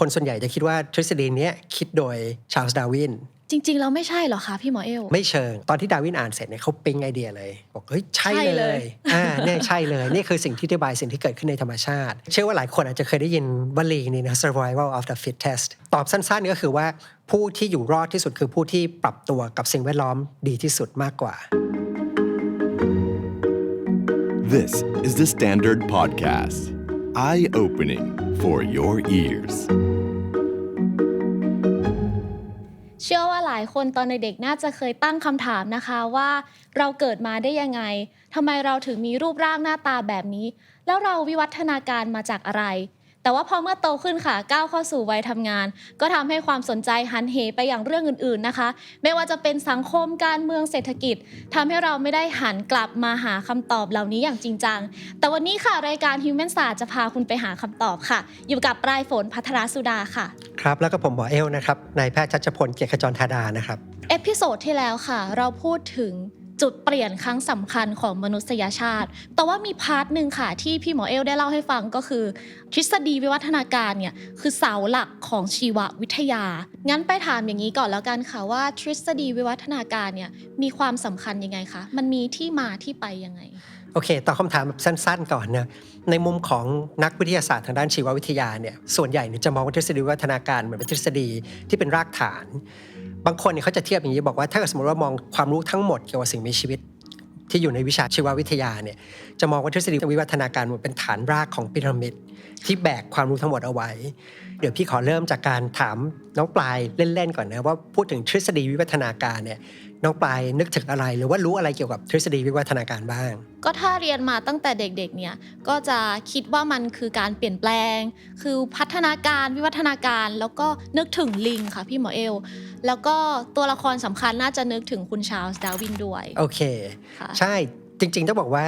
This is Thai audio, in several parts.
คนส่วนใหญ่จะคิดว่าทฤษฎีเนี้ยคิดโดยชาร์ลส์ดาร์วินจริง ๆ เราไม่ใช่เหรอคะพี่หมอเอล ไม่เชิง ตอนที่ดาร์วินอ่านเสร็จเนี่ยเขาปิ๊งไอเดียเลย บอกเฮ้ยใช่ใช่เลเลยยอ่าเนี่ยใช่เลย นี่คือสิ่งที่อธิบายสิ่งที่เกิดขึ้นในธรรมชาติ เชื่อว่าหลายคนอาจจะเคยได้ยินวลีนี้นะ survival of the fittest ตอบสั้นๆ ก็คือว่าผู้ที่อยู่รอดที่สุดคือผู้ที่ปรับตัวกับสิ่งแวดล้อมดีที่สุดมากกว่า This is the Standard Podcast. Eye opening for your ears. าหลายคนตอนเด็กน่าจะเคยตั้งคำถามนะคะว่าเราเกิดมาได้ยังไงทำไมเราถึงมีรูปร่างหน้าตาแบบนี้ แล้วเราวิวัฒนาการมาจากอะไร แต่ว่าพอเมื่อโตขึ้นค่ะก้าวเข้าสู่วัยทำงาน ก็ทำให้ความสนใจหันเหไปอย่างเรื่องอื่นๆนะคะ ไม่ว่าจะเป็นสังคมการเมืองเศรษฐกิจทำให้เราไม่ได้หันกลับมาหาคำตอบเหล่านี้อย่างจริงจัง แต่วันนี้ค่ะรายการ Human ศาสตร์จะพาคุณไปหาคำตอบค่ะ อยู่กับปลายฝนพัทรสุดาค่ะ ครับ แล้วก็ผมหมอเอลนะครับนายแพทย์ชัชพลเกียรติขจรธาดานะครับ เอพิโซดที่แล้วค่ะ เราพูดถึง จุดเปลี่ยนครั้งสำคัญของมนุษยชาติ แต่ว่ามีพาร์ทหนึ่งค่ะที่พี่หมอเอลได้เล่าให้ฟังก็คือ ทฤษฎีวิวัฒนาการเนี่ยคือเสาหลักของชีววิทยา งั้นไปถามอย่างนี้ก่อนแล้วกันค่ะว่าทฤษฎีวิวัฒนาการเนี่ยมีความสำคัญยังไงคะ มันมีที่มาที่ไปยังไง โอเค ตอบคำถามแบบสั้น ๆ ก่อนนะ ในมุมของนักวิทยาศาสตร์ทางด้านชีววิทยาเนี่ย ส่วนใหญ่จะมองว่าทฤษฎีวิวัฒนาการเหมือนเป็นทฤษฎีที่เป็นรากฐาน บางคนเนี่ยเขาจะเทียบอย่างนี้บอกว่าถ้าสมมติว่ามองความรู้ทั้งหมดเกี่ยวกับสิ่งมีชีวิต ที่อยู่ในวิชาชีววิทยาเนี่ยจะมองว่าทฤษฎีวิวัฒนาการมือนเป็นฐานรากของพีระมิดที่แบกความรู้ทั้งหมดเอาไว้ เดี๋ยวพี่ขอเริ่มจากการถามน้องปลายเล่นๆก่อนนะว่าพูดถึงทฤษฎีวิวัฒนาการเนี่ย น้องปลายนึกถึงอะไร หรือว่ารู้อะไรเกี่ยวกับทฤษฎีวิวัฒนาการบ้าง ก็ถ้าเรียนมาตั้งแต่เด็กๆเนี่ยก็จะคิดว่ามันคือการเปลี่ยนแปลง คือพัฒนาการวิวัฒนาการ แล้วก็นึกถึงลิงค่ะพี่หมอเอล แล้วก็ตัวละครสำคัญน่าจะนึกถึงคุณชาร์ลส์ดาร์วินด้วย โอเคค่ะใช่จริงๆต้องบอกว่า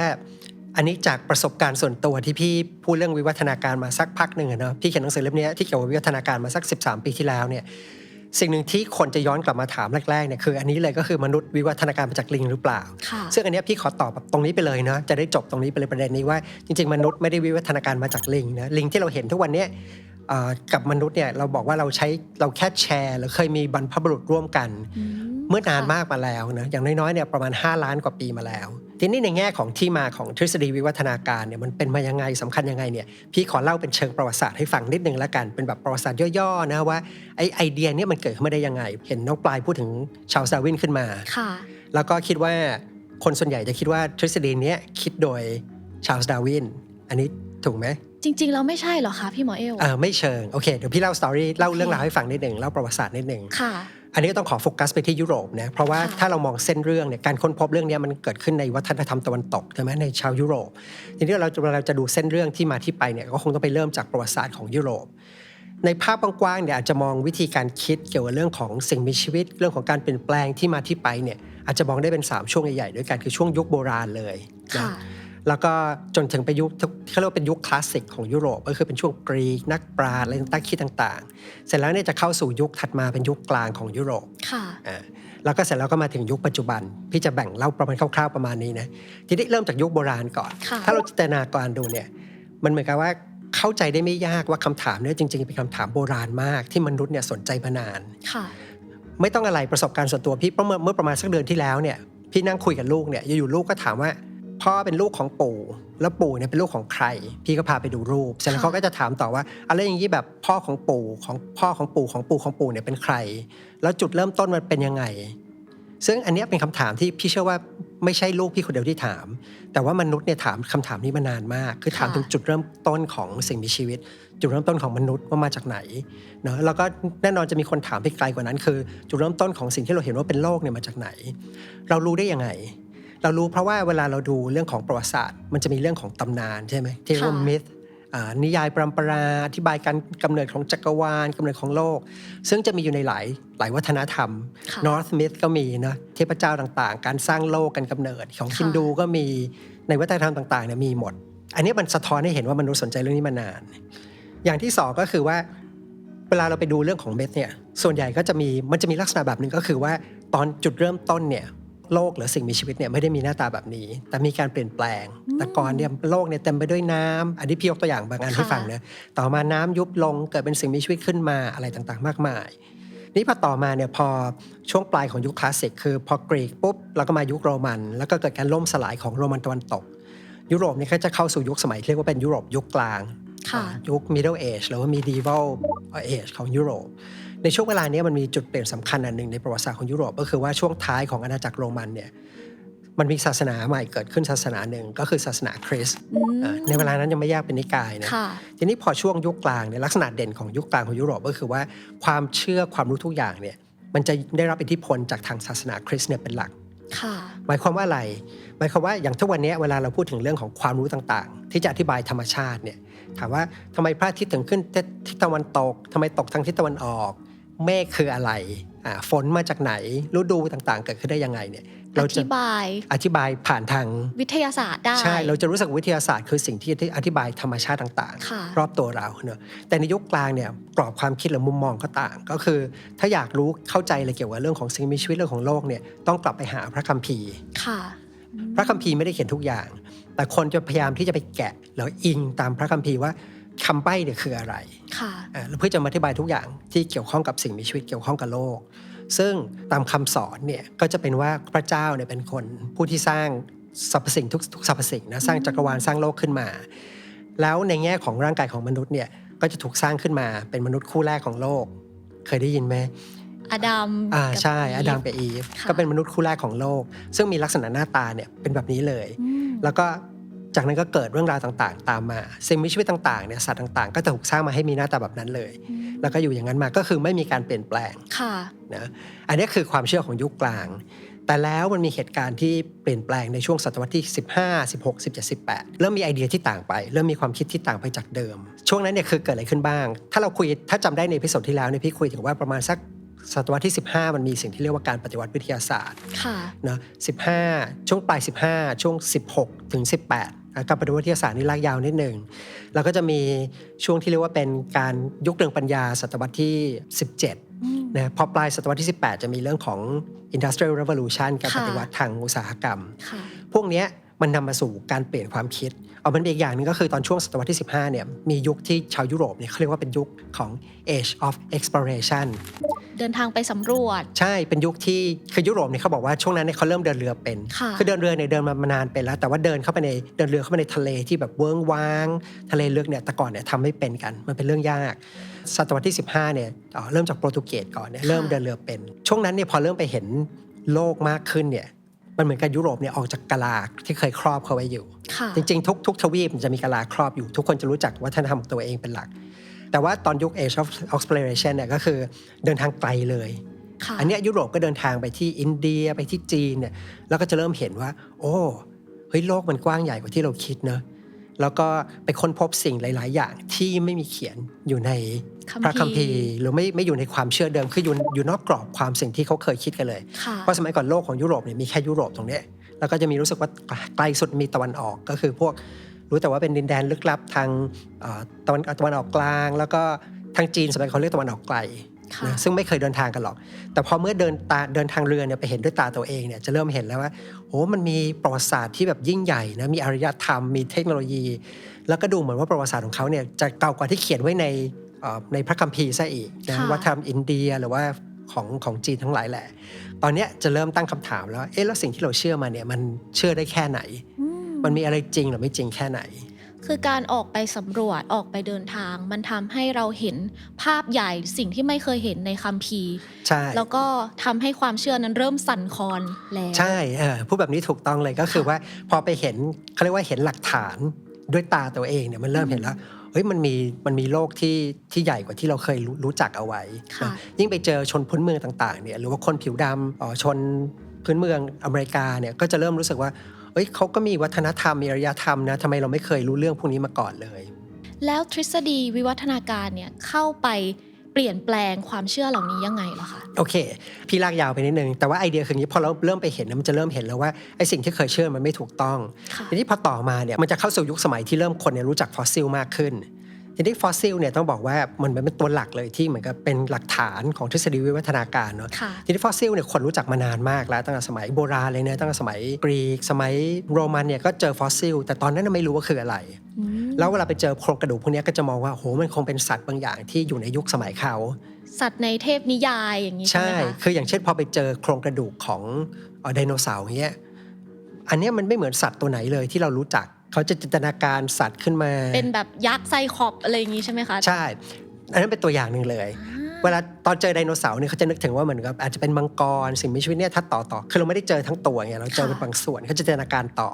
อันนี้จากประสบการณ์ส่วนตัวที่พี่พูดเรื่องวิวัฒนาการมาสักพักหนึ่งอะเนาะพี่เขียนหนังสือเล่มเนี้ยที่เกี่ยวกับวิวัฒนาการมาสัก 13 ปีที่แล้วเนี่ย สิ่งหนึ่งที่คนจะย้อนกลับมาถามแรกๆเนี่ยคือ อันนี้เลยก็คือมนุษย์วิวัฒนาการมาจากลิงหรือเปล่าค่ะซึ่งอันเนี้ยพี่ขอตอบแบบตรงนี้ไปเลยนะจะได้จบตรงนี้ไปเลยประเด็นนี้ว่าจริงๆ มนุษย์ไม่ได้วิวัฒนาการมาจากลิงนะลิงที่เราเห็นทุกวันเนี้ยเอ่อกับมนุษย์เนี่ยเราบอกว่าเราใช้เราแค่แชร์หรือเคยมีบรรพบุรุษร่วมกันอืมเมื่อนานค่ะมากมาแล้วนะอย่างน้อยๆเนี่ยประมาณ 5 ล้านกว่าปีมาแล้ว ทีนี้ในแง่ของที่มาของทฤษฎีวิวัฒนาการเนี่ยมันเป็นมายังไงสำคัญยังไงเนี่ยพี่ขอเล่าเป็นเชิงประวัติศาสตร์ให้ฟังนิดนึงแล้วกันเป็นแบบประวัติศาสตร์ย่อๆนะว่าไอไอเดียเนี่ยมันเกิดขึ้นมาได้ยังไง เห็นน้องปลายพูดถึงชาร์ลส์ดาร์วินขึ้นมาค่ะ แล้วก็คิดว่าคนส่วนใหญ่จะคิดว่าทฤษฎีเนี้ยคิดโดยชาร์ลส์ดาร์วินอันนี้ถูกไหมจริงๆเราไม่ใช่เหรอคะพี่หมอเอลเออไม่เชิงโอเคเดี๋ยวพี่เล่าสตอรี่เล่าเรื่องราวให้ฟังนิดหนึ่งเล่าประวัติศาสตร์นิดหนึ่งค่ะ อันนี้ก็ต้องขอโฟกัสไปที่ยุโรปนะเพราะว่าค่ะถ้าเรามองเส้นเรื่องเนี่ยการค้นพบเรื่องเนี้ยมันเกิดขึ้นในวัฒนธรรมตะวันตกใช่ไหมในชาวยุโรปทีนี้เราจะเราจะดูเส้นเรื่องที่มาที่ไปเนี่ยก็คงต้องไปเริ่มจากประวัติศาสตร์ของยุโรป ในภาพกว้างๆเนี่ยอาจจะมองวิธีการคิดเกี่ยวกับเรื่องของสิ่งมีชีวิต เรื่องของการเปลี่ยนแปลงที่มาที่ไปเนี่ยอาจจะมองได้เป็น 3 ช่วงใหญ่ๆด้วยกันคือช่วงยุคโบราณเลยนะค่ะ แล้วก็จนถึงไปยุคเขาเรียกว่าเป็นยุคคลาสสิกของยุโรปก็คือเป็นช่วงกรีกนักปราชญ์อะไรต่างๆคิดต่าง ๆ เสร็จแล้วเนี่ยจะเข้าสู่ยุคถัดมาเป็นยุคกลางของยุโรปค่ะอ่าแล้วก็เสร็จแล้วก็มาถึงยุคปัจจุบัน พี่จะแบ่งเล่าประมาณคร่าวๆประมาณนี้นะทีนี้เริ่มจากยุคโบราณก่อนค่ะถ้าเราจินตนาการดูเนี่ยมันเหมือนกับว่าเข้าใจได้ไม่ยากว่าคำถามเนี่ยจริงๆเป็นคำถามโบราณมากที่มนุษย์เนี่ยสนใจมานานค่ะไม่ต้องอะไรประสบการณ์ส่วนตัวพี่เมื่อเมื่อประมาณสักเดือนที่แล้วเนี่ยพี่นั่งคุยกับลูกเนี่ยอยู่ๆลูกก็ถามว่า พ่อเป็นลูกของปู่แล้วปู่เนี่ยเป็นลูกของใคร พี่ก็พาไปดูรูปเสร็จแล้วค่ะเขาก็จะถามต่อว่าอะไรอย่างนี้แบบพ่อของปู่ของพ่อของปู่ของปู่ของปู่เนี่ยเป็นใคร แล้วจุดเริ่มต้นมันเป็นยังไง ซึ่งอันเนี้ยเป็นคำถามที่พี่เชื่อว่าไม่ใช่ลูกพี่คนเดียวที่ถาม แต่ว่ามนุษย์เนี่ยถามคำถามนี้มานานมาก คือถามค่ะถึงจุดเริ่มต้นของสิ่งมีชีวิต จุดเริ่มต้นของมนุษย์ว่ามาจากไหนเนอะแล้วก็แน่นอนจะมีคนถามไปไกลกว่านั้น คือ จุดเริ่มต้นของสิ่งที่เราเห็นว่าเป็นโลกเนี่ยมาจากไหน เรารู้ได้ยังไง เรารู้เพราะว่าเวลาเราดูเรื่องของประวัติศาสตร์ มันจะมีเรื่องของตำนานใช่ไหมที่เรียกว่าค่ะมิธนิยายปรำปราอธิบายการกำเนิดของจักรวาลกำเนิดของโลก ซึ่งจะมีอยู่ในหลายหลายวัฒนธรรมค่ะ North Myth ก็มีนะเทพเจ้าต่างๆ การสร้างโลกการกำเนิดของค่ะฮินดูก็มีในวัฒนธรรมต่างๆเนี่ยมีหมด อันนี้มันสะท้อนให้เห็นว่ามนุษย์สนใจเรื่องนี้มานาน อย่างที่สองก็คือว่า เวลาเราไปดูเรื่องของเม็ดเนี่ยส่วนใหญ่ก็จะมีมันจะมีลักษณะแบบหนึ่งก็คือว่าตอนจุดเริ่มต้นเนี่ย โลกหรือสิ่งมีชีวิตเนี่ยไม่ได้มีหน้าตาแบบนี้ แต่มีการเปลี่ยนแปลง แต่ก่อนเนี่ยโลกเนี่ยเต็มไปด้วยน้ำอันนี้พี่ยกตัวอย่างบางอันให้ค่ะฟังนะต่อมาน้ำยุบลงเกิดเป็นสิ่งมีชีวิตขึ้นมาอะไรต่างๆ มากมาย นี่พอต่อมาเนี่ยพอช่วงปลายของยุคคลาสสิกคือพอกรีกปุ๊บแล้วก็มายุคโรมัน แล้วก็เกิดการล่มสลายของโรมันตะวันตก ยุโรปนี่ก็จะเข้าสู่ยุคสมัยที่เรียกว่าเป็นยุโรปยุคกลางค่ะยุค Middle Age หรือว่า Medieval Age ของยุโรป ในช่วงเวลานี้มันมีจุดเปลี่ยนสำคัญอันหนึ่งในประวัติศาสตร์ของยุโรปก็คือว่าช่วงท้ายของอาณาจักรโรมันเนี่ยมันมีศาสนาใหม่เกิดขึ้นศาสนาหนึ่งก็คือศาสนาคริสต์อืมอ่าในเวลานั้นยังไม่แยกเป็นนิกายนะค่ะทีนี้พอช่วงยุคกลางเนี่ยลักษณะเด่นของยุคกลางของยุโรปก็คือว่าความเชื่อความรู้ทุกอย่างเนี่ยมันจะได้รับอิทธิพลจากทางศาสนาคริสต์เนี่ยเป็นหลักค่ะหมายความว่าอะไร หมายความว่าอย่างทุกวันนี้เวลาเราพูดถึงเรื่องของความรู้ต่างๆ ที่จะอธิบายธรรมชาติเนี่ยถามว่าทำไมพระอาทิตย์ถึงขึ้นทิศตะวันตกทำไมตกทางทิศตะวันออก เมฆคืออะไรอ่าฝนมาจากไหนฤดูต่างๆ เกิดขึ้นได้ยังไงเนี่ยอเราจะธิบายอธิบายผ่านทางวิทยาศาสตร์ได้ใช่เราจะรู้สึกวิทยาศาสตร์คือสิ่งที่อธิบายธรรมชาติต่างค่ะ ๆ รอบตัวเราเนอะแต่ในยุคกลางเนี่ยกรอบความคิดหรือมุมมองก็ต่าง ก็คือ ถ้าอยากรู้เข้าใจอะไรเกี่ยวกับเรื่องของสิ่งมีชีวิตเรื่องของโลกเนี่ยต้องกลับไปหาพระคัมภีร์ ค่ะพระคัมภีร์ไม่ได้เขียนทุกอย่าง แต่คนจะพยายามที่จะไปแกะแล้วอิงตามพระคัมภีร์ว่า คำใบ้เนี่ยคืออะไรค่ะอ่าแล้วเพื่อจะมาอธิบายทุกอย่างที่เกี่ยวข้องกับสิ่งมีชีวิตเกี่ยวข้องกับโลก ซึ่งตามคำสอนเนี่ยก็จะเป็นว่าพระเจ้าเนี่ยเป็นคนผู้ที่สร้างสรรพสิ่งทุกทุกสรรพสิ่งนะสร้างจักรวาลสร้างโลกขึ้นมา แล้วในแง่ของร่างกายของมนุษย์เนี่ยก็จะถูกสร้างขึ้นมาเป็นมนุษย์คู่แรกของโลก เคยได้ยินไหมอดัมอ่ากับใช่ฟอดัมกับอีฟค่ะก็เป็นมนุษย์คู่แรกของโลก ซึ่งมีลักษณะหน้าตาเนี่ยเป็นแบบนี้เลยอืมแล้วก็ จากนั้นก็เกิดเรื่องราวต่างๆ ตามมาสิ่งมีชีวิตต่างๆเนี่ยสัตว์ต่างๆ ก็ถูกสร้างมาให้มีหน้าตาแบบนั้นเลย แล้วก็อยู่อย่างนั้นมาก็คือไม่มีการเปลี่ยนแปลงค่ะนะอันนี้คือความเชื่อของยุคกลาง แต่แล้วมันมีเหตุการณ์ที่เปลี่ยนแปลงในช่วงศตวรรษที่ 15 16 17 18 เริ่มมีไอเดียที่ต่างไป เริ่มมีความคิดที่ต่างไปจากเดิม ช่วงนั้นเนี่ยคือเกิดอะไรขึ้นบ้าง ถ้าเราคุยถ้าจำได้ในพิสดที่แล้วเนี่ยพี่คุยถึงว่าประมาณสักศตวรรษที่ 15 มันมีสิ่งที่เรียกว่าการปฏิวัติวิทยาศาสตร์ ค่ะนะ15 ช่วงปลาย 15 ช่วง 16 ถึง 18อะ การปฏิวัติวิทยาศาสตร์นี่ลากยาวนิดหนึ่งแล้วก็จะมีช่วงที่เรียกว่าเป็นการยุคเรืองปัญญาศตวรรษที่ 17นะพอปลายศตวรรษที่ 18 จะมีเรื่องของ Industrial Revolution การค่ะปฏิวัติทางอุตสาหกรรมค่ะพวกเนี้ยมันนำมาสู่การเปลี่ยนความคิด เอามันเป็นอีกอย่างหนึงก็คือตอนช่วงศตวรรษที่ 15 เนี่ยมียุคที่ชาวยุโรปเนี่ยเขาเรียกว่าเป็นยุคของ Age of Exploration เดินทางไปสำรวจ ใช่เป็นยุคที่คือยุโรปเนี่ยเขาบอกว่าช่วงนั้นเนี่ยเขาเริ่มเดินเรือเป็นค่ะอเดินเรือเนี่ยเดินมามานานเป็นแล้ว แต่ว่าเดินเข้าไปในเดินเรือเข้าไปในทะเลที่แบบเวิ้งว้าง ทะเลลึกเนี่ยแต่ก่อนเนี่ยทำไม่เป็นกัน มันเป็นเรื่องยากศตวรรษที่ 15เนี่ยเอ่อเริ่มจากโปรตุเกสก่อนเนี่ยเริ่มเดินเรือเป็น ช่วงนั้นเนี่ยพอเริ่มไปเห็นโลกมากขึ้นเนี่ยมันเหมือนกับยุโรปเนี่ยออกจากกะลาที่เคยครอบเขาไว้อยู่ค่ะจริงๆ ทุกทุกทวีปมันจะมีกะลาครอบอยู่ ทุกคนจะรู้จักวัฒนธรรมของตัวเองเป็นหลัก แต่ว่าตอนยุค Age of Exploration เนี่ยก็คือเดินทางไกลเลยค่ะอันเนี้ยยุโรปก็เดินทางไปที่อินเดียไปที่จีนเนี่ยแล้วก็จะเริ่มเห็นว่า โอ้เฮ้ยโลกมันกว้างใหญ่กว่าที่เราคิดเนอะแล้วก็ไปค้นพบสิ่งหลาย ๆ อย่างที่ไม่มีเขียนอยู่ในพระคัมภีร์หรือไม่ไม่อยู่ในความเชื่อเดิมคืออยู่อยู่นอกกรอบความสิ่งที่เขาเคยคิดกันเลยค่ะเพราะสมัยก่อนโลกของยุโรปเนี่ยมีแค่ยุโรปตรงเนี้ยแล้วก็จะมีรู้สึกว่าไกลสุดมีตะวันออกก็คือพวก รู้แต่ว่าเป็นดินแดนลึกลับทางเอ่อตะวันตะวันออกกลาง แล้วก็ทางจีนสมัยเขาเรียกตะวันออกไกลค่ะนะซึ่งไม่เคยเดินทางกันหรอก แต่พอเมื่อเดินตาเดินทางเรือเนี่ยไปเห็นด้วยตาตัวเองเนี่ยจะเริ่มเห็นแล้วว่าโอ้มันมีประวัติศาสตร์ที่แบบยิ่งใหญ่นะมีอารยธรรมมีเทคโนโลยี แล้วก็ดูเหมือนว่าประวัติศาสตร์ของเขาเนี่ยจะเก่ากว่าที่เขียนไว้ในเอ่อในพระคัมภีร์ซะอีกนะค่ะวัฒนธรรมอินเดียหรือว่าของของจีนทั้งหลายแหละ ตอนเนี้ยจะเริ่มตั้งคำถามแล้วเอ๊ะแล้วสิ่งที่เราเชื่อมาเนี่ยมันเชื่อได้แค่ไหนอื มมันมีอะไรจริงหรือไม่จริงแค่ไหน คือการออกไปสำรวจออกไปเดินทาง มันทำให้เราเห็นภาพใหญ่สิ่งที่ไม่เคยเห็นในคัมภีร์ใช่แล้วก็ทำให้ความเชื่อนั้นเริ่มสั่นคลอนแล้วใช่เออพูดแบบนี้ถูกต้องเลยก็คือว่าพอไปเห็นเขาเรียกว่าเห็นหลักฐานด้วยตาตัวเองเนี่ยมันเริ่มเห็นแล้วเฮ้ยมันมีมันมีโลกที่ที่ใหญ่กว่าที่เราเคยรู้รู้จักเอาไว้ค่ะนะยิ่งไปเจอชนพื้นเมืองต่างๆเนี่ยหรือว่าคนผิวดำอ๋อชนพื้นเมืองอเมริกาเนี่ยก็จะเริ่มรู้สึกว่า เอ้ยเขาก็มีวัฒนธรรมมีอารยธรรมนะทำไมเราไม่เคยรู้เรื่องพวกนี้มาก่อนเลย แล้วทฤษฎีวิวัฒนาการเนี่ยเข้าไปเปลี่ยนแปลงความเชื่อเหล่านี้ยังไงเหรอคะโอเค พี่ลากยาวไปนิดนึง แต่ว่าไอเดียคืออย่างนี้พอเราเริ่มไปเห็นนะมันจะเริ่มเห็นแล้วว่าไอสิ่งที่เคยเชื่อมันไม่ถูกต้องค่ะทีนี้พอต่อมาเนี่ยมันจะเข้าสู่ยุคสมัยที่เริ่มคนเนี่ยรู้จักฟอสซิลมากขึ้น ทีนี้ฟอสซิลเนี่ยต้องบอกว่ามันเป็นตัวหลักเลยที่เหมือนกับเป็นหลักฐานของทฤษฎีวิวัฒนาการเนาะค่ะทีนี้ฟอสซิลเนี่ยคนรู้จักมานานมากแล้วตั้งแต่สมัยโบราณเลยนะตั้งแต่สมัยกรีก สมัยโรมันเนี่ยก็เจอฟอสซิล แต่ตอนนั้นนะไม่รู้ว่าคืออะไรอืมแล้วเวลาไปเจอโครงกระดูกพวกเนี้ยก็จะมองว่าโหมันคงเป็นสัตว์บางอย่างที่อยู่ในยุคสมัยเขาสัตว์ในเทพนิยายอย่างนี้ใช่ใช่ไหมคะคืออย่างเช่นพอไปเจอโครงกระดูกของเอ่อไดโนเสาร์เงี้ยอันเนี้ยมันไม่เหมือนสัตว์ตัวไหนเลยที่เรารู้จัก เขาจะจินตนาการสัตว์ขึ้นมา เป็นแบบยักษ์ไซคลอปอะไรอย่างนี้ใช่ไหมคะใช่ อันนั้นเป็นตัวอย่างหนึ่งเลยอ่าเวลาตอนเจอไดโนเสาร์เนี่ยเขาจะนึกถึงว่าเหมือนกับอาจจะเป็นมังกรสิ่งมีชีวิตเนี่ยถ้าต่อต่อคือเราไม่ได้เจอทั้งตัวไงเราเจอเป็นบางส่วนเขาจะจินตนาการต่อ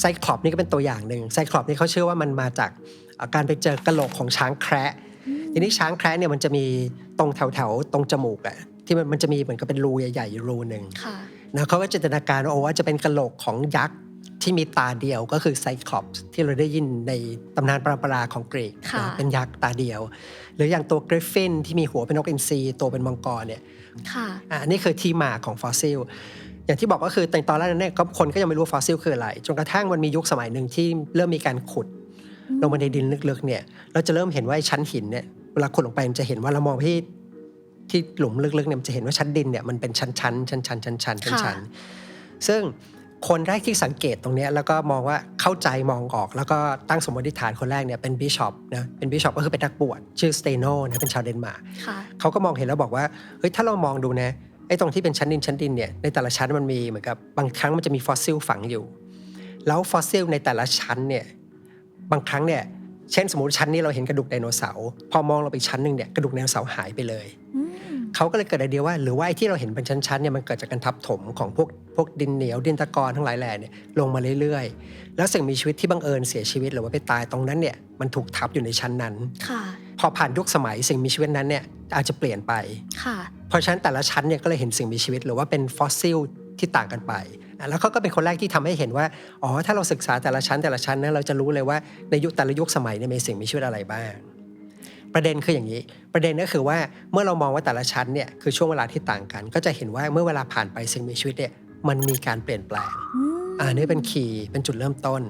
ไซคลอปนี่ก็เป็นตัวอย่างหนึ่งไซคลอปนี่เขาเชื่อว่ามันมาจากเอ่อการไปเจอกระโหลกของช้างแคระทีนี้ช้างแคระเนี่ยมันจะมีตรงแถวแถวๆตรงจมูกอะที่มันมันจะมีเหมือนกับเป็นรูใหญ่ๆอยู่รูหนึ่งค่ะนะเขาก็จินตนาการว่าโอ้ว่าจะเป็นกระโหลกของยักษ์ ที่มีตาเดียวก็คือไซคลอปส์ที่เราได้ยินในตำนานปราปราของกรีกค่ะนะเป็นยักษ์ตาเดียว หรืออย่างตัวกริฟฟินที่มีหัวเป็นนกอินทรีตัวเป็นมังกรเนี่ยค่ะอะอันนี้คือที่มาของฟอสซิล อย่างที่บอกก็คือในตอนแรกนั้นเนี่ยก็คนก็ยังไม่รู้ว่าฟอสซิลคืออะไร จนกระทั่งมันมียุคสมัยหนึ่งที่เริ่มมีการขุดลงมาในดินลึกๆเนี่ยเราจะเริ่มเห็นว่าไอ้ชั้นหินเนี่ยเวลาขุดลงไปมันจะเห็นว่าเรามองไปที่ที่หลุมลึกๆเนี่ยมันจะเห็นว่าชั้นดินเนี่ยมันเป็นชั้นๆชั้นๆชั้นๆชั้นๆชั้นๆชั้นๆชั้นๆซึ่ง คนแรกที่สังเกตตรงเนี้ยแล้วก็มองว่าเข้าใจมองออก แล้วก็ตั้งสมมติฐานคนแรกเนี่ยเป็นบิชอปนะเป็นบิชอปก็คือเป็นนักบวชชื่อสเตโนนะเป็นชาวเดนมาร์กค่ะเขาก็มองเห็นแล้วบอกว่าเฮ้ยถ้าเรามองดูนะไอ้ตรงที่เป็นชั้นดินชั้นดินเนี่ยในแต่ละชั้นมันมีเหมือนกับบางครั้งมันจะมีฟอสซิลฝังอยู่ แล้วฟอสซิลในแต่ละชั้นเนี่ยบางครั้งเนี่ยเช่นสมมติชั้นนี้เราเห็นกระดูกไดโนเสาร์พอมองเราไปอีกชั้นหนึ่งเนี่ยกระดูกไดโนเสาร์หายไปเลยอืม เขาก็เลยเกิดไอเดียว่า หรือว่าไอ้ที่เราเห็นเป็นชั้นๆเนี่ยมันเกิดจากการทับถมของพวกพวกดินเหนียวดินตะกอนทั้งหลายแหล่เนี่ยลงมาเรื่อยๆ แล้วสิ่งมีชีวิตที่บังเอิญเสียชีวิตหรือว่าไปตายตรงนั้นเนี่ยมันถูกทับอยู่ในชั้นนั้นค่ะพอผ่านยุคสมัยสิ่งมีชีวิตนั้นเนี่ยอาจจะเปลี่ยนไปค่ะเพราะฉะนั้นแต่ละชั้นเนี่ยก็เลยเห็นสิ่งมีชีวิตหรือว่าเป็นฟอสซิลที่ต่างกันไปอะแล้วเขาก็เป็นคนแรกที่ทำให้เห็นว่า อ๋อ ถ้าเราศึกษาแต่ละชั้นแต่ละชั้นนะเราจะรู้เลยว่าในยุคแต่ละยุคสมัยเนี่ยมีสิ่งมีชีวิตอะไรบ้าง ประเด็นคืออย่างนี้ ประเด็นก็คือว่าเมื่อเรามองว่าแต่ละชั้นเนี่ยคือช่วงเวลาที่ต่างกัน ก็จะเห็นว่าเมื่อเวลาผ่านไปสิ่งมีชีวิตเนี่ยมันมีการเปลี่ยนแปลงอืมอ่านี่เป็นคีย์เป็นจุดเริ่มต้น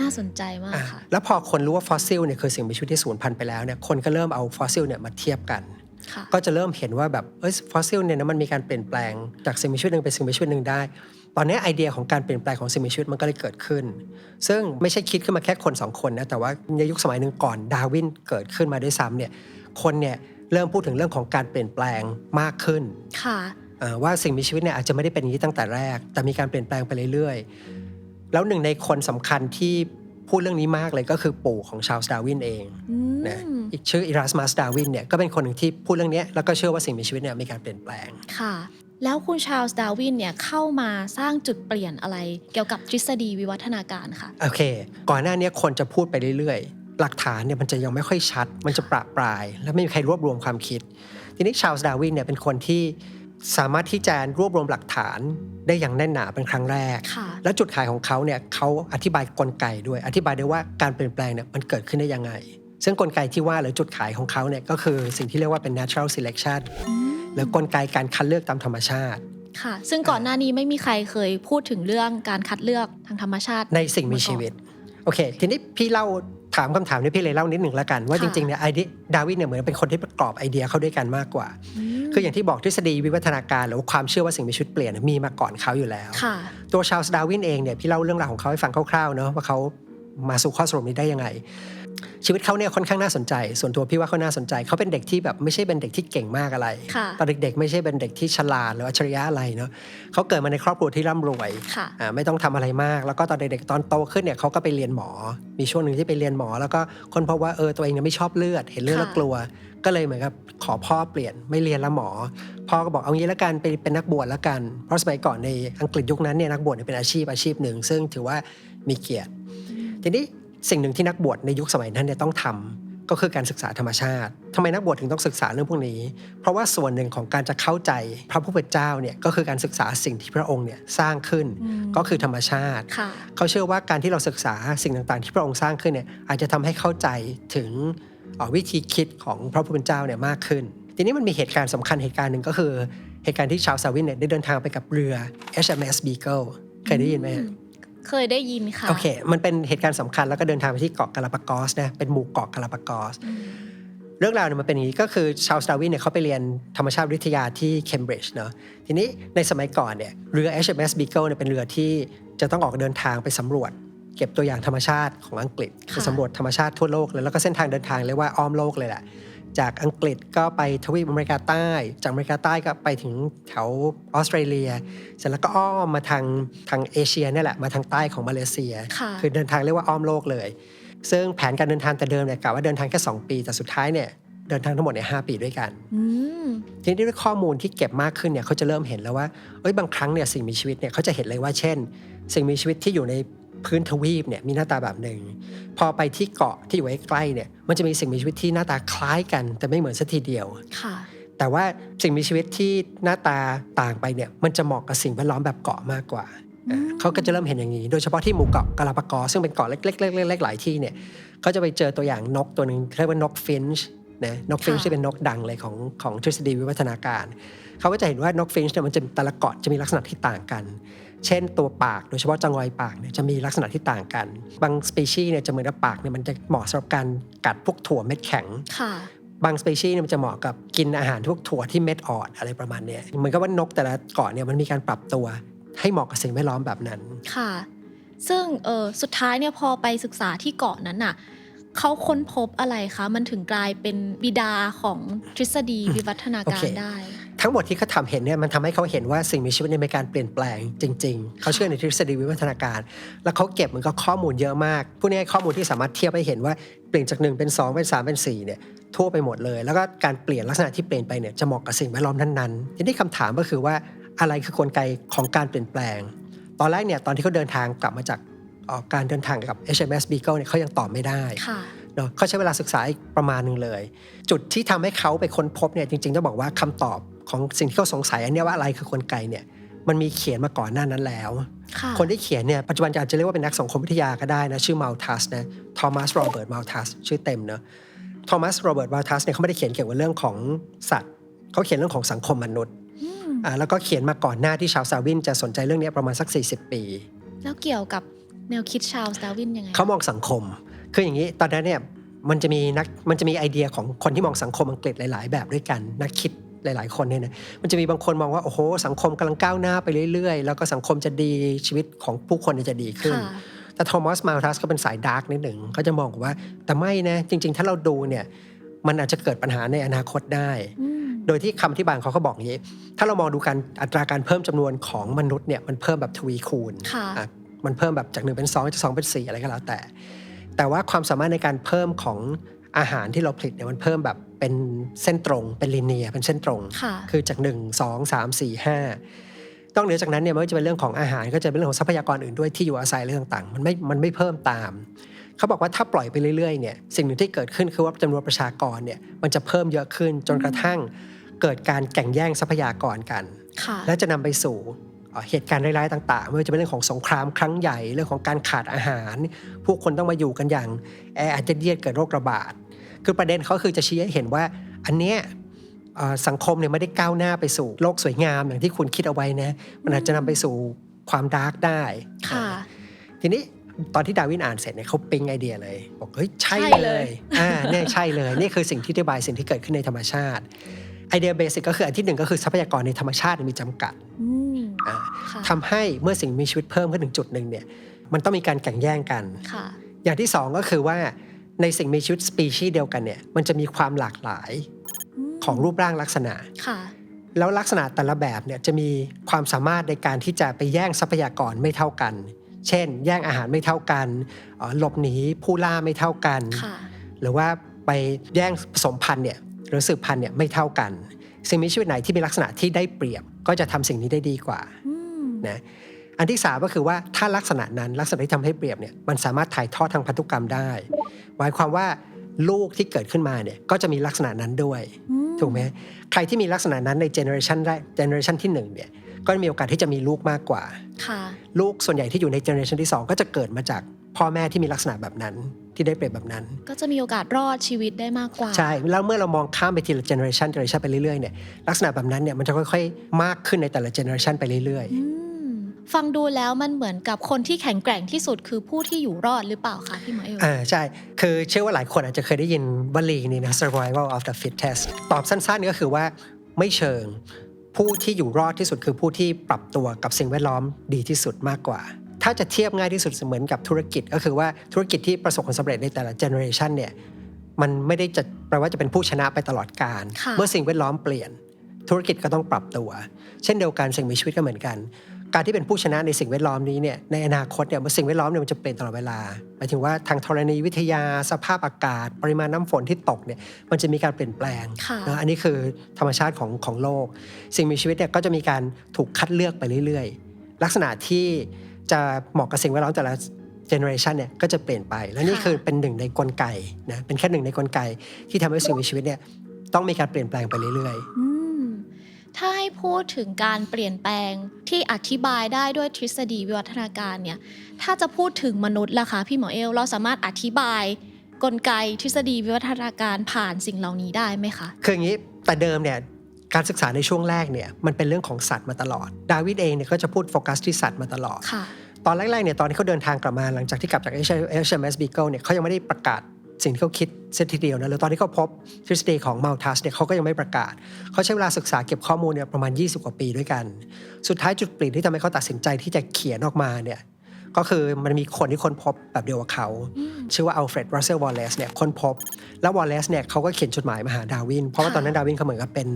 น่าสนใจมากอะค่ะ แล้วพอคนรู้ว่าฟอสซิลเนี่ยคือสิ่งมีชีวิตที่สูญพันธุ์ไปแล้วเนี่ยคนก็เริ่มเอาฟอสซิลเนี่ยมาเทียบกันค่ะ ก็จะเริ่มเห็นว่าแบบเอ้ยฟอสซิลเนี่ยนะมันมีการเปลี่ยนแปลงจากสิ่งมีชีวิตหนึ่งเป็นสิ่งมีชีวิตหนึ่งได้ ตอนนี้ไอเดียของการเปลี่ยนแปลงของสิ่งมีชีวิตมันก็เลยเกิดขึ้น ซึ่งไม่ใช่คิดขึ้นมาแค่คนสองคนนะแต่ว่าในยุคสมัยหนึ่งก่อนดาร์วินเกิดขึ้นมาด้วยซ้ำเนี่ยคนเนี่ยเริ่มพูดถึงเรื่องของการเปลี่ยนแปลงมากขึ้นค่ะอ่าว่าสิ่งมีชีวิตเนี่ยอาจจะไม่ได้เป็นอย่างนี้ตั้งแต่แรก แต่มีการเปลี่ยนแปลงไปเรื่อยๆ แล้วหนึ่งในคนสำคัญที่ พูดเรื่องนี้มากเลยก็คือปู่ของชาลส์ดาร์วินเองอืมนะอีกชื่ออิรัสมัสดาร์วินเนี่ยก็เป็นคนหนึ่งที่พูดเรื่องเนี้ยแล้วก็เชื่อว่าสิ่งมีชีวิตเนี่ยมีการเปลี่ยนแปลงค่ะแล้วคุณชาลส์ดาร์วินเนี่ยเข้ามาสร้างจุดเปลี่ยนอะไร เกี่ยวกับทฤษฎีวิวัฒนาการค่ะโอเค ก่อนหน้านี้คนจะพูดไปเรื่อยๆ หลักฐานเนี่ยมันจะยังไม่ค่อยชัด มันจะประปราย และไม่มีใครรวบรวมความคิด ทีนี้ชาลส์ดาร์วินเนี่ยเป็นคนที่ สามารถที่จะรวบรวมหลักฐานได้อย่างแน่นหนาเป็นครั้งแรกค่ะแล้วจุดขายของเขาเนี่ยเขาอธิบายกลไกด้วย อธิบายได้ว่าการเปลี่ยนแปลงเนี่ยมันเกิดขึ้นได้ยังไง ซึ่งกลไกที่ว่าหรือจุดขายของเขาเนี่ยก็คือสิ่งที่เรียกว่าเป็น natural selection หรือกลไกการคัดเลือกตามธรรมชาติค่ะ ซึ่งก่อนหน้านี้ไม่มีใครเคยพูดถึงเรื่องการคัดเลือกทางธรรมชาติ ในสิ่งมีชีวิต โอเค ทีนี้พี่เล่า ถามคำถามนี้พี่เลยเล่านิดหนึ่งแล้วกัน ว่าค่ะจริงๆเนี่ยไอเดียดาร์วินเนี่ยเหมือนเป็นคนที่ประกอบไอเดียเข้าด้วยกันมากกว่ามคืออย่างที่บอกทฤษฎีวิวัฒนาการหรือว่าความเชื่อว่าสิ่งมีชีวิตเปลี่ยนมีมาก่อนเขาอยู่แล้วค่ะตัวชาลส์ดาร์วินเองเนี่ยพี่เล่าเรื่องราวของเขาให้ฟังคร่าวๆเนาะว่าเขามาสู่ข้อสรุปนี้ได้ยังไง ชีวิตเขาเนี่ยค่อนข้างน่าสนใจ ส่วนตัวพี่ว่าเขาน่าสนใจ เขาเป็นเด็กที่แบบไม่ใช่เป็นเด็กที่เก่งมากอะไรค่ะตอนเด็กๆไม่ใช่เป็นเด็กที่ฉลาดหรืออัจฉริยะอะไรเนาะเขาเกิดมาในครอบครัวที่ร่ำรวยค่ะอ่าไม่ต้องทำอะไรมาก แล้วก็ตอนเด็กๆตอนโตขึ้นเนี่ยเขาก็ไปเรียนหมอ มีช่วงหนึ่งที่ไปเรียนหมอ แล้วก็คนพบว่าเออตัวเองเนี่ยไม่ชอบเลือด เห็นเลือดแล้วค่ะกลัว ก็เลยเหมือนกับขอพ่อเปลี่ยนไม่เรียนแล้วหมอ พ่อก็บอกเอางี้แล้วกันไปเป็นนักบวชแล้วกัน เพราะสมัยก่อนในอังกฤษยุคนั้นเนี่ยนักบวชเนี่ยเป็นอาชีพอาชีพหนึ่ง ซึ่งถือว่ามีเกียรติทีนี้ สิ่งหนึ่งที่นักบวชในยุคสมัยนั้นเนี่ยต้องทำก็คือการศึกษาธรรมชาติทำไมนักบวชถึงต้องศึกษาเรื่องพวกนี้ เพราะว่าส่วนหนึ่งของการจะเข้าใจพระผู้เป็นเจ้าเนี่ยก็คือการศึกษาสิ่งที่พระองค์เนี่ยสร้างขึ้นอืมก็คือธรรมชาติค่ะเขาเชื่อว่าการที่เราศึกษาสิ่งต่างๆ ที่พระองค์สร้างขึ้นเนี่ยอาจจะทำให้เข้าใจถึงเอ่อวิธีคิดของพระผู้เป็นเจ้าเนี่ยมากขึ้น ทีนี้มันมีเหตุการณ์สำคัญเหตุการณ์หนึ่งก็คือ เหตุการณ์ที่ชาวซาวินเนี่ยได้เดินทางไปกับเรือ HMS Beagle เคยได้ยินไหมฮะ เคยได้ยินค่ะ โอเค มันเป็นเหตุการณ์สำคัญแล้วก็เดินทางไปที่เกาะกาลาปากอสนะ เป็นหมู่เกาะกาลาปากอส เรื่องราวเนี่ยมันเป็นอย่างนี้ก็คือชาลส์ดาวินเนี่ยเขาไปเรียนธรรมชาติวิทยาที่เคมบริดจ์เนาะ ทีนี้ในสมัยก่อนเนี่ยเรือ HMS Beagle เนี่ยเป็นเรือที่จะต้องออกเดินทางไปสำรวจ เก็บตัวอย่างธรรมชาติของอังกฤษไปสำรวจธรรมชาติทั่วโลกเลยแล้วก็เส้นทางเดินทางเรียกว่าอ้อมโลกเลยแหละ จากอังกฤษก็ไปทวีปอเมริกาใต้ จากอเมริกาใต้ก็ไปถึงแถวออสเตรเลีย เสร็จแล้วก็อ้อมมาทางทางเอเชียเนี่ยแหละมาทางใต้ของมาเลเซียค่ะคือเดินทางเรียกว่าอ้อมโลกเลย ซึ่งแผนการเดินทางแต่เดิมเนี่ยกะว่าเดินทางแค่ 2 ปี แต่สุดท้ายเนี่ยเดินทางทั้งหมดเนี่ยหปีด้วยกันอืมทีนี้ด้วยข้อมูลที่เก็บมากขึ้นเนี่ยเขาจะเริ่มเห็นแล้วว่าเอ้ยบางครั้งเนี่ยสิ่งมีชีวิตเนี่ยเขาจะเห็นเลยว่าเช่น สิ่งมีชีวิตที่อยู่ใน พื้นทวีปเนี่ยมีหน้าตาแบบหนึ่ง พอไปที่เกาะที่อยู่ใกล้ๆเนี่ยมันจะมีสิ่งมีชีวิตที่หน้าตาคล้ายกัน แต่ไม่เหมือนสัทีเดียวค่ะ แต่ว่าสิ่งมีชีวิตที่หน้าตาต่างไปเนี่ยมันจะเหมาะกับสิ่งแวดล้อมแบบเกาะมากกว่าอืมเขาก็จะเริ่มเห็นอย่างนี้ โดยเฉพาะที่หมู่เกาะกาลาปากอสซึ่งเป็นเกาะเล็กๆๆๆหลายที่เนี่ยเขาจะไปเจอตัวอย่างนกตัวหนึ่งเรียกว่านกฟินช์นะนกฟินช์ค่ะที่เป็นนกดังเลยของของทฤษฎีวิวัฒนาการ เขาก็จะเห็นว่านกฟินช์เนี่ยมันจะแต่ละเกาะจะมีลักษณะที่ต่างกัน เช่นตัวปากโดยเฉพาะจังอยปากเนี่ยจะมีลักษณะที่ต่างกัน บางสปีชีส์เนี่ยจะเหมือนกับปากเนี่ยมันจะเหมาะสำหรับการกัดพวกถั่วเม็ดแข็งค่ะบางสเปชีส์เนี่ยมันจะเหมาะกับกินอาหารพวกถั่วที่เม็ดอ่อนอะไรประมาณเนี้ยเหมือนกับว่านกแต่ละเกาะเนี่ยมันมีการปรับตัว ให้เหมาะกับสิ่งแวดล้อมแบบนั้นค่ะ ซึ่งเออสุดท้ายเนี่ยพอไปศึกษาที่เกาะนั้นน่ะเขาค้นพบอะไรคะ มันถึงกลายเป็นบิดาของทฤษฎีวิวัฒนาโอการเคได้ ทั้งหมดที่เขาทำเห็นเนี่ยมันทำให้เขาเห็นว่าสิ่งมีชีวิตเนี่ยมีการเปลี่ยนแปลงจริง ๆ เขาเชื่อในทฤษฎีวิวัฒนาการ แล้วเขาเก็บเหมือนกับข้อมูลเยอะมากผู้นี้ข้อมูลที่สามารถเทียบให้เห็นว่าเปลี่ยนจากหนึ่งเป็นสองเป็นสามเป็นสี่เนี่ยทั่วไปหมดเลย แล้วก็การเปลี่ยนลักษณะที่เปลี่ยนไปเนี่ยจะเหมาะกับสิ่งแวดล้อมนั้นๆทีนี้คำถามก็คือว่าอะไรคือกลไกของการเปลี่ยนแปลง ตอนแรกเนี่ยตอนที่เขาเดินทางกลับมาจากเอ่อการเดินทางกับ HMS Beagle เนี่ยเขายังตอบไม่ได้ค่ะเนาะเขาใช้เวลาศึกษาอีกประมาณหนึ่งเลย จุดที่ทำให้เขาไปค้นพบเนี่ยจริงๆต้องบอกว่าคำตอบ ของสิ่งที่เขาสงสัยอันเนี้ยว่าอะไรคือกลไกเนี่ยมันมีเขียนมาก่อนหน้านั้นแล้วค่ะคนที่เขียนเนี่ยปัจจุบันอาจจะเรียกว่าเป็นนักสังคมวิทยาก็ได้นะ ชื่อมัลทัสนะทอมัสโรเบิร์ตมัลทัสชื่อเต็มเนอะทอมัสโรเบิร์ตมัลทัสเนี่ยเขาไม่ได้เขียนเกี่ยวกับเรื่องของสัตว์ เขาเขียนเรื่องของสังคมมนุษย์อืมอ่าแล้วก็เขียนมาก่อนหน้าที่ชาวซาวินจะสนใจเรื่องนี้ประมาณสัก 40 ปี แล้วเกี่ยวกับแนวคิดชาวสดาวินยังไงเขามองสังคม คืออย่างนี้ตอนนั้นเนี่ยมันจะมีนักมันจะมีไอเดียของคนที่มองสังคมอังกฤษหลาย ๆ แบบด้วยกันนักคิด หลาย ๆ คนเนี่ยนะมันจะมีบางคนมองว่า โอ้โห สังคมกำลังก้าวหน้าไปเรื่อย ๆ แล้วก็สังคมจะดีชีวิตของผู้คนเนี่ยจะดีขึ้นค่ะแต่โทมัสมาลทัสก็เป็นสายดาร์กนิดหนึ่งเขาจะมองว่าแต่ไม่นะจริง ๆ ถ้าเราดูเนี่ยมันอาจจะเกิดปัญหาในอนาคตได้อืมโดยที่คำอธิบายของเขาเขาบอกอย่างนี้ ถ้าเรามองดูการอัตราการเพิ่มจำนวนของมนุษย์เนี่ยมันเพิ่มแบบทวีคูณค่ะอะมันเพิ่มแบบจากหนึ่งเป็นสองจากสองเป็นสี่อะไรก็แล้วแต่ แต่ว่าความสามารถในการเพิ่มของ อาหารที่เราผลิตเนี่ยมันเพิ่มแบบเป็นเส้นตรงเป็นลิเนียเป็นเส้นตรงค่ะคือจาก 1 2 3 4 5ต้องเหนือจากนั้นเนี่ยไม่ว่าจะเป็นเรื่องของอาหารก็จะเป็นเรื่องของทรัพยากรอื่นด้วยที่อยู่อาศัยเรื่องต่างๆ มันไม่มันไม่เพิ่มตามเขาบอกว่าถ้าปล่อยไปเรื่อยๆเนี่ยสิ่งหนึ่งที่เกิดขึ้นคือว่าจำนวนประชากรเนี่ยมันจะเพิ่มเยอะขึ้นจนกระทั่งเกิดการแข่งแย่งทรัพยากรกันค่ะและจะนำไปสู่เอ่อเหตุการณ์ร้ายๆต่างๆไม่ว่าจะเป็นเรื่องของสงครามครั้งใหญ่เรื่องของการขาดอาหารผู้คนต้องมาอยู่กันอย่างแออัดเยียดเกิดโรคระบาด คือประเด็นเขาคือจะชี้ให้เห็นว่าอันเนี้ยเอ่อสังคมเนี่ยไม่ได้ก้าวหน้าไปสู่โลกสวยงามอย่างที่คุณคิดเอาไว้นะมันอาจจะนำไปสู่ความดาร์กได้ค่ะทีนี้ตอนที่ดาร์วินอ่านเสร็จเนี่ยเขาปิ๊งไอเดียเลยบอกเฮ้ยใช่ใช่เลเลยยอ่าเนี่ยใช่เลยนี่คือสิ่งที่อธิบายสิ่งที่เกิดขึ้นในธรรมชาติไอเดียเบสิกก็คืออันที่หนึ่งก็คือทรัพยากรในธรรมชาติมีจำกัดอืมอ่าค่ะทำให้เมื่อสิ่งมีชีวิตเพิ่มขึ้นถึงจุดหนึ่งเนี่ยมันต้องมีการแข่งแย่งกันค่ะอย่างที่สองก็คือว่า ในสิ่งมีชีวิตสปีชีส์เดียวกันเนี่ยมันจะมีความหลากหลายมของรูปร่างลักษณะค่ะ แล้วลักษณะแต่ละแบบเนี่ยจะมีความสามารถในการที่จะไปแย่งทรัพยากรไม่เท่ากัน เช่น แย่งอาหารไม่เท่ากันเอ่อหลบหนีผู้ล่าไม่เท่ากันค่ะหรือว่าไปแย่งผสมพันธุ์เนี่ยหรือสืบพันธุ์เนี่ยไม่เท่ากัน สิ่งมีชีวิตไหนที่มีลักษณะที่ได้เปรียบก็จะทำสิ่งนี้ได้ดีกว่าอืมนะ อันที่สามก็คือว่าถ้าลักษณะนั้นลักษณะที่ทำให้เปรียบเนี่ยมันสามารถถ่ายทอดทางพันธุกรรมได้หมายความว่าลูกที่เกิดขึ้นมาเนี่ยก็จะมีลักษณะนั้นด้วยอืมถูกไหมใครที่มีลักษณะนั้นในเจเนอเรชันแรกเจเนอเรชันที่หนึ่งเนี่ยก็มีโอกาสที่จะมีลูกมากกว่าค่ะลูกส่วนใหญ่ที่อยู่ในเจเนอเรชันที่สองก็จะเกิดมาจากพ่อแม่ที่มีลักษณะแบบนั้นที่ได้เปรียบแบบนั้น ก็จะมีโอกาสรอดชีวิตได้มากกว่า ใช่ แล้วเมื่อเรามองข้ามไปทีละเจเนอเรชันเจเนอเรชันไปเรื่อยๆเนี่ยลักษณะแบบนั้นเนี่ยมันจะค่อยๆ มากขึ้นในแต่ละเจเนอเรชันไปเรื่อยอืม ฟังดูแล้วมันเหมือนกับคนที่แข็งแกร่งที่สุดคือผู้ที่อยู่รอดหรือเปล่าคะพี่หมอเอลอ่าใช่ คือเชื่อว่าหลายคนอาจจะเคยได้ยินวลีนี้นะ survival of the fittest ตอบสั้นๆก็คือว่าไม่เชิง ผู้ที่อยู่รอดที่สุดคือผู้ที่ปรับตัวกับสิ่งแวดล้อมดีที่สุดมากกว่า ถ้าจะเทียบง่ายที่สุดเหมือนกับธุรกิจ ก็คือว่าธุรกิจที่ประสบความสำเร็จในแต่ละเจเนอเรชันเนี่ยมันไม่ได้จะแปลว่าจะเป็นผู้ชนะไปตลอดกาลเมื่อสิ่งแวดล้อมเปลี่ยน ธุรกิจก็ต้องปรับตัว เช่นเดียวกันสิ่งมีชีวิตก็เหมือนกัน การที่เป็นผู้ชนะในสิ่งแวดล้อมนี้เนี่ยในอนาคตเนี่ยสิ่งแวดล้อมเนี่ยมันจะเปลี่ยนตลอดเวลาหมายถึงว่าทางธรณีวิทยาสภาพอากาศ ปริมาณน้ำฝนที่ตกเนี่ยมันจะมีการเปลี่ยนแปลงค่ะนะอันนี้คือธรรมชาติของของโลก สิ่งมีชีวิตเนี่ยก็จะมีการถูกคัดเลือกไปเรื่อย ๆ ลักษณะที่จะเหมาะกับสิ่งแวดล้อมแต่ละเจเนอเรชันเนี่ยก็จะเปลี่ยนไป และนี่ค่ะคือเป็นหนึ่งในกลไกนะเป็นแค่หนึ่งในกลไกที่ทำให้สิ่งมีชีวิตเนี่ยต้องมีการเปลี่ยนแปลงไปเรื่อยๆอืม ถ้าให้พูดถึงการเปลี่ยนแปลงที่อธิบายได้ด้วยทฤษฎีวิวัฒนาการเนี่ย ถ้าจะพูดถึงมนุษย์ล่ะคะพี่หมอเอล เราสามารถอธิบายกลไกทฤษฎีวิวัฒนาการผ่านสิ่งเหล่านี้ได้ไหมคะ คืออย่างนี้แต่เดิมเนี่ยการศึกษาในช่วงแรกเนี่ยมันเป็นเรื่องของสัตว์มาตลอด ดาวิดเองเนี่ยก็จะพูดโฟกัสที่สัตว์มาตลอด ตอนแรกๆเนี่ยตอนที่เขาเดินทางกลับมาหลังจากที่กลับจาก HMS Beagle เนี่ยเขายังไม่ได้ประกาศ สิ่งที่เขาคิดเสียทีเดียวนะหรือตอนที่เขาพบทฤษฎีของ Malthus เนี่ยเขาก็ยังไม่ประกาศ เขาใช้เวลาศึกษาเก็บข้อมูลเนี่ยประมาณ 20 กว่าปีด้วยกัน สุดท้ายจุดเปลี่ยนที่ทำให้เขาตัดสินใจที่จะเขียนออกมาเนี่ยก็คือมันมีคนที่ค้นพบแบบเดียวกับเขา ชื่อว่าอัลเฟรดรัสเซลวอลเลซเนี่ยค้นพบ แล้ววอลเลซเนี่ยเขาก็เขียนจดหมายมาหาดาร์วิน เพราะว่าค่ะตอนนั้นดาร์วินเขาเหมือนกับเป็น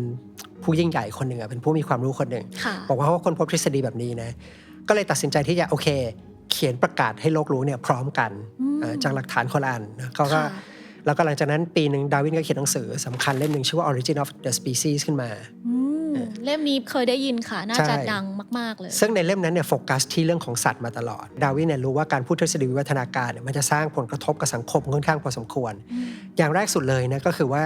ผู้ยิ่งใหญ่คนหนึ่งอะเป็นผู้มีความรู้คนหนึ่งค่ะบอกว่าเขาค้นพบทฤษฎีแบบนี้นะก็เลยตัดสินใจที่จะโอเค เขียนประกาศให้โลกรู้เนี่ยพร้อมกันอืมเอ่อจากหลักฐานคนละอันนะเขาก็ค่ะแล้วก็หลังจากนั้นปีหนึ่งดาร์วินก็เขียนหนังสือสำคัญเล่มหนึ่งชื่อว่า Origin of the Species ขึ้นมาอืมเล่มนี้เคยได้ยินค่ะ น่าใช่จะดังมาก ๆ เลย ซึ่งในเล่มนั้นเนี่ยโฟกัสที่เรื่องของสัตว์มาตลอด ดาร์วินเนี่ยรู้ว่าการพูดทฤษฎีวิวัฒนาการเนี่ยมันจะสร้างผลกระทบกับสังคมค่อนข้างพอสมควร อย่างแรกสุดเลยนะก็คือว่า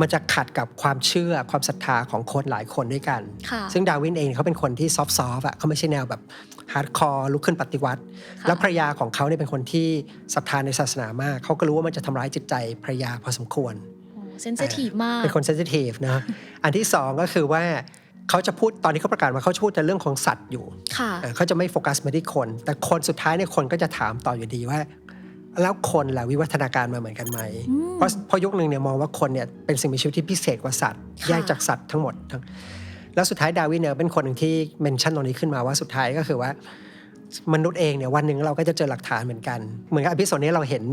มันจะขัดกับความเชื่อความศรัทธาของคนหลายคนด้วยกันค่ะซึ่งดาร์วินเองเขาเป็นคนที่ซอฟต์ๆอะเขาไม่ใช่แนวแบบฮาร์ดคอร์ลุกขึ้นปฏิวัติค่ะแล้วภรรยาของเขาเนี่ยเป็นคนที่ศรัทธาในศาสนามาก เขาก็รู้ว่ามันจะทำร้ายจิตใจภรรยาพอสมควรเซนซิทีฟมาก เป็นคนเซนซิทีฟนะอันที่สองก็คือว่าเขาจะพูดตอนที่เขาประกาศมาเขาจะพูดแต่เรื่องของสัตว์อยู่ค่ะเอ่อเขาจะไม่โฟกัสมาที่คน แต่คนสุดท้ายเนี่ยคนก็จะถามต่ออยู่ดีว่า แล้วคนล่ะวิวัฒนาการมาเหมือนกันไหมอืมเพราะเพราะยุคหนึ่งเนี่ยมองว่าคนเนี่ยเป็นสิ่งมีชีวิตที่พิเศษกว่าสัตว์ค่ะแยกจากสัตว์ทั้งหมดทั้งแล้วสุดท้ายดาร์วินเนี่ยเป็นคนหนึ่งที่เมนชั่นตรงนี้ขึ้นมาว่าสุดท้ายก็คือว่ามนุษย์เองเนี่ยวันหนึ่งเราก็จะเจอหลักฐานเหมือนกัน เหมือนกับอพิโซดนี้เราเห็น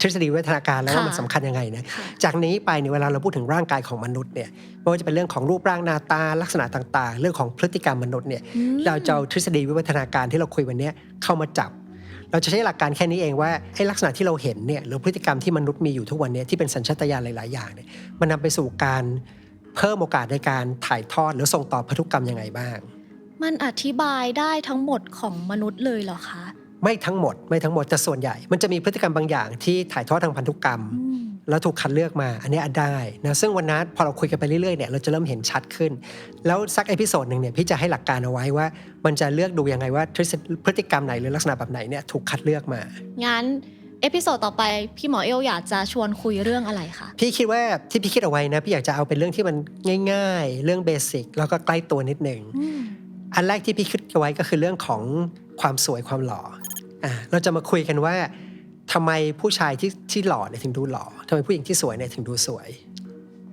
ทฤษฎีวิวัฒนาการแล้วว่าค่ะมันสำคัญยังไงนะค่ะจากนี้ไปเนี่ยเวลาเราพูดถึงร่างกายของมนุษย์เนี่ยไม่ว่าจะเป็นเรื่องของรูปร่างหน้าตาลักษณะต่าง ๆ เรื่องของพฤติกรรมมนุษย์เนี่ยอืมเราจะเอาทฤษฎีวิวัฒนาการที่เราคุยวันเนี้ยเข้ามาจับ เราจะใช้หลักการแค่นี้เองว่าไอ้ลักษณะที่เราเห็นเนี่ยหรือพฤติกรรมที่มนุษย์มีอยู่ทุกวันเนี้ยที่เป็นสัญชาตญาณหลาย ๆ อย่างเนี่ยมันนำไปสู่การเพิ่มโอกาสในการถ่ายทอดหรือส่งต่อพันธุกรรมยังไงบ้าง มันอธิบายได้ทั้งหมดของมนุษย์เลยเหรอคะ ไม่ทั้งหมด ไม่ทั้งหมดแต่ส่วนใหญ่ มันจะมีพฤติกรรมบางอย่างที่ถ่ายทอดทางพันธุกรรมอืม แล้วถูกคัดเลือกมา อันเนี้ยได้นะซึ่งวันนั้นพอเราคุยกันไปเรื่อยๆเนี่ยเราจะเริ่มเห็นชัดขึ้น แล้วสักเอพิโซดหนึ่งเนี่ยพี่จะให้หลักการเอาไว้ว่า มันจะเลือกดูยังไงว่าทฤษฎีพฤติกรรมไหนหรือลักษณะแบบไหนเนี่ยถูกคัดเลือกมางั้นเอพิโซดต่อไปพี่หมอเอลอยากจะชวนคุยเรื่องอะไรคะพี่คิดว่าที่พี่คิดเอาไว้นะพี่อยากจะเอาเป็นเรื่องที่มันง่าย ๆ เรื่องเบสิกแล้วก็ใกล้ตัวนิดหนึ่งอืมอันแรกที่พี่คิดเอาไว้ก็คือเรื่องของความสวยความหล่ออะเราจะมาคุยกันว่า ทำไมผู้ชายที่ที่หล่อเนี่ยถึงดูหล่อทำไมผู้หญิงที่สวยเนี่ยถึงดูสวย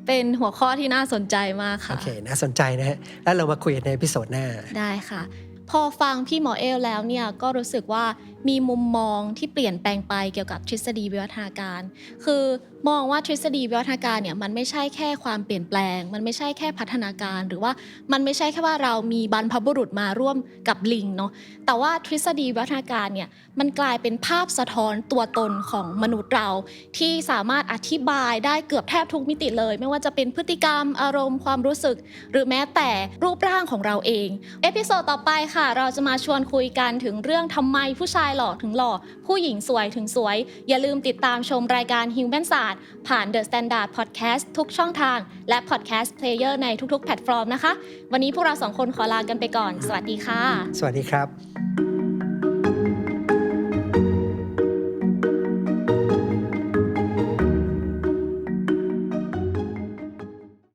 เป็นหัวข้อที่น่าสนใจมากโอค่ะเค น่าสนใจนะฮะ แล้วเรามาคุยกันในพิโซดหน้า ได้ค่ะ พอฟังพี่หมอเอลแล้วเนี่ยก็รู้สึกว่า มีมุมมองที่เปลี่ยนแปลงไปเกี่ยวกับทฤษฎีวิวัฒนาการ คือมองว่าทฤษฎีวิวัฒนาการเนี่ยมันไม่ใช่แค่ความเปลี่ยนแปลง มันไม่ใช่แค่พัฒนาการ หรือว่ามันไม่ใช่แค่ว่าเรามีบรรพบุรุษมาร่วมกับลิงเนาะแต่ว่าทฤษฎีวิวัฒนาการเนี่ยมันกลายเป็นภาพสะท้อนตัวตนของมนุษย์เรา ที่สามารถอธิบายได้เกือบแทบทุกมิติเลย ไม่ว่าจะเป็นพฤติกรรมอารมณ์ความรู้สึก หรือแม้แต่รูปร่างของเราเองเอพิโซดต่อไปค่ะ เราจะมาชวนคุยกันถึงเรื่องทำไมผู้ชายหล่อถึงหล่อ ผู้หญิงสวยถึงสวย อย่าลืมติดตามชมรายการ Human s a r t ผ่าน The Standard Podcast ทุกช่องทาง และ Podcast Player ในทุกๆ แพลตฟอร์มนะคะ วันนี้พวกเราสองคนขอลากันไปก่อน สวัสดีค่ะ สวัสดีครับ